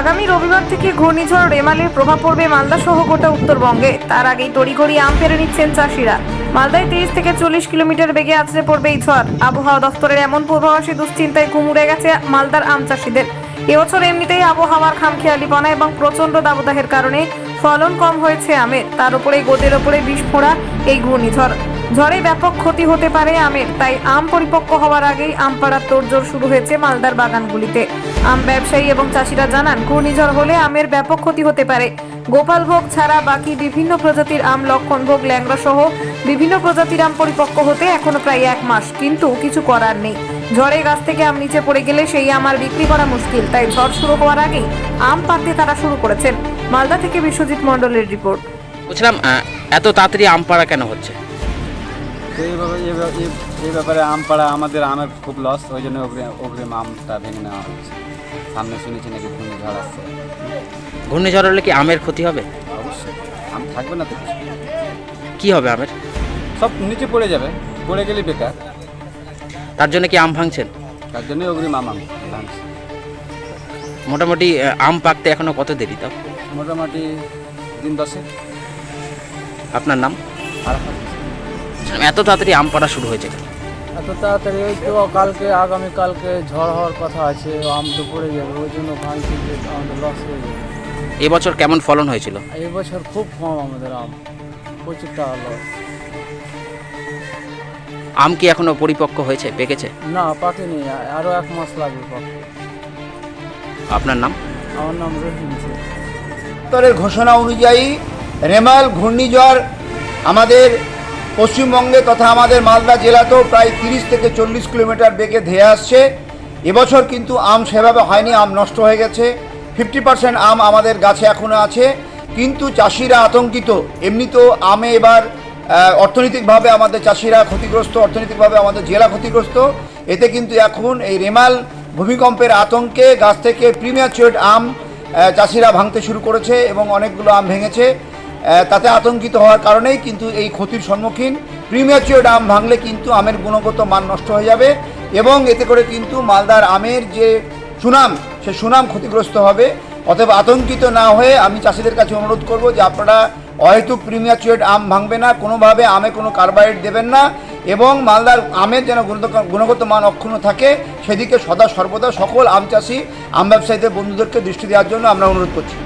আগামী রবিবার থেকে ঘূর্ণিঝড় রেমালের প্রভাব পড়বে মালদা সহ গোটা উত্তরবঙ্গে। তার আগেই তড়িঘড়ি আম পেরে নিচ্ছেন চাষিরা। মালদায় তিরিশ থেকে চল্লিশ কিলোমিটার বেগে আছড়ে পড়বে এই ঝড়। আবহাওয়া দফতরের এমন পূর্বাভাসে দুশ্চিন্তায় ঘুমুড়ে গেছে মালদার আম চাষিদের। এবছর এমনিতেই আবহাওয়ার খামখেয়ালিপনা এবং প্রচণ্ড দাবদাহের কারণে ফলন কম হয়েছে আমের। তার উপরে গোদের ওপরে বিষ ফোঁড়া এই ঘূর্ণিঝড়। ঝড়ে ব্যাপক ক্ষতি হতে পারে আমের, তাই আম পরিপক্ক হওয়ার আগেই আম পাড়ার তোড়জোড় শুরু হয়েছে মালদার বাগানগুলিতে। আম ব্যবসায়ী এবং চাষিরা জানান, ঘূর্ণিঝড় হলে আমের ব্যাপক ক্ষতি হতে পারে। গোপালভোগ ছাড়া বাকি বিভিন্ন প্রজাতির আম, লক্ষণভোগ ল্যাংড়া সহ বিভিন্ন প্রজাতির আম পরিপক্ক হতে এখনও প্রায় এক মাস, কিন্তু কিছু করার নেই। ঝড়ে গাছ থেকে আম নিচে পড়ে গেলে সেই আম আর বিক্রি করা মুশকিল, তাই ঝড় শুরু হওয়ার আগেই আম পাড়তে তারা শুরু করেছেন। মালদা থেকে বিশ্বজিৎ মণ্ডলের রিপোর্ট। বুঝলাম এত তাড়াতাড়ি আম পাড়া কেন হচ্ছে? তো এইভাবে এই ব্যাপারে- এই- এই ব্যাপারে আম পাড়া আমাদের আমের খুব লস ওই জন্য অগ্রিম আমটা ভেঙে নেওয়া হচ্ছে। সামনে শুনেছি নাকি ঘূর্ণিঝড় আসছে। ঘূর্ণিঝড় হলে কি আমের ক্ষতি হবে? অবশ্যই। আম থাকবে না তো কি হবে আমের? সব নিচে পড়ে যাবে। পড়ে গেলে বেকার। তার জন্য কি আম ভাঙছেন? তার জন্যই অগ্রিম আম ভাঙছে। মোটামুটি আম পাকতে এখনও কত দেরি তাও? মোটামুটি দিন দশে আপনার নাম? আর এত তাড়াতাড়ি আম পাড়া শুরু হয়েছে এত তাড়াতাড়ি ওই তো কালকে আগামী কালকে ঝড় হওয়ার কথা আছে আম তো পড়ে যাবে ওই জন্য ভাঙছি যে আমাদের লস হয়ে যাবে। এবছর কেমন ফলন হয়েছিল? আর এই বছর খুব কম আমাদের আম প্রচুর টাকা লস আম কি এখনও পরিপক্ক হয়েছে পেকেছে? না পাকেনি আ- আরও এক মাস লাগবে পাকতে আপনার নাম? আমার নাম রহিম শেখ। ঘোষণা অনুযায়ী রেমাল ঘূর্ণিঝড় আমাদের পশ্চিমবঙ্গে তথা আমাদের মালদা জেলাতেও প্রায় তিরিশ থেকে চল্লিশ কিলোমিটার বেগে ধেয়ে আসছে। এবছর কিন্তু আম সেভাবে হয়নি, আম নষ্ট হয়ে গেছে। ফিফটি পার্সেন্ট আম আমাদের গাছে এখনও আছে। কিন্তু চাষিরা আতঙ্কিত। এমনিতেও আমে এবার অর্থনৈতিকভাবে আমাদের চাষিরা ক্ষতিগ্রস্ত, অর্থনৈতিকভাবে আমাদের জেলা ক্ষতিগ্রস্ত। এতে কিন্তু এখন এই রেমাল ভূমিকম্পের আতঙ্কে গাছ থেকে প্রিমিয়ার চুয়েট আম চাষিরা ভাঙতে শুরু করেছে এবং অনেকগুলো আম ভেঙেছে। তাতে আতঙ্কিত হওয়ার কারণেই কিন্তু এই ক্ষতির সম্মুখীন প্রিমিয়ার আম ভাঙলে কিন্তু আমের গুণগত মান নষ্ট হয়ে যাবে এবং এতে করে কিন্তু মালদার আমের যে সুনাম, সে সুনাম ক্ষতিগ্রস্ত হবে। অতএব আতঙ্কিত না হয়ে আমি চাষিদের কাছে অনুরোধ করব যে আপনারা অহেতুক প্রিমিয়ার চুয়েট আম ভাঙবে না, কোনোভাবে আমে কোনো কার্বাইড দেবেন না এবং মালদার আমের যেন গুণগত মান অক্ষুণ্ণ থাকে, সেদিকে সদা সর্বদা সকল আম চাষি, আম ব্যবসায়ীদের বন্ধুদেরকে দৃষ্টি দেওয়ার জন্য আমরা অনুরোধ করছি।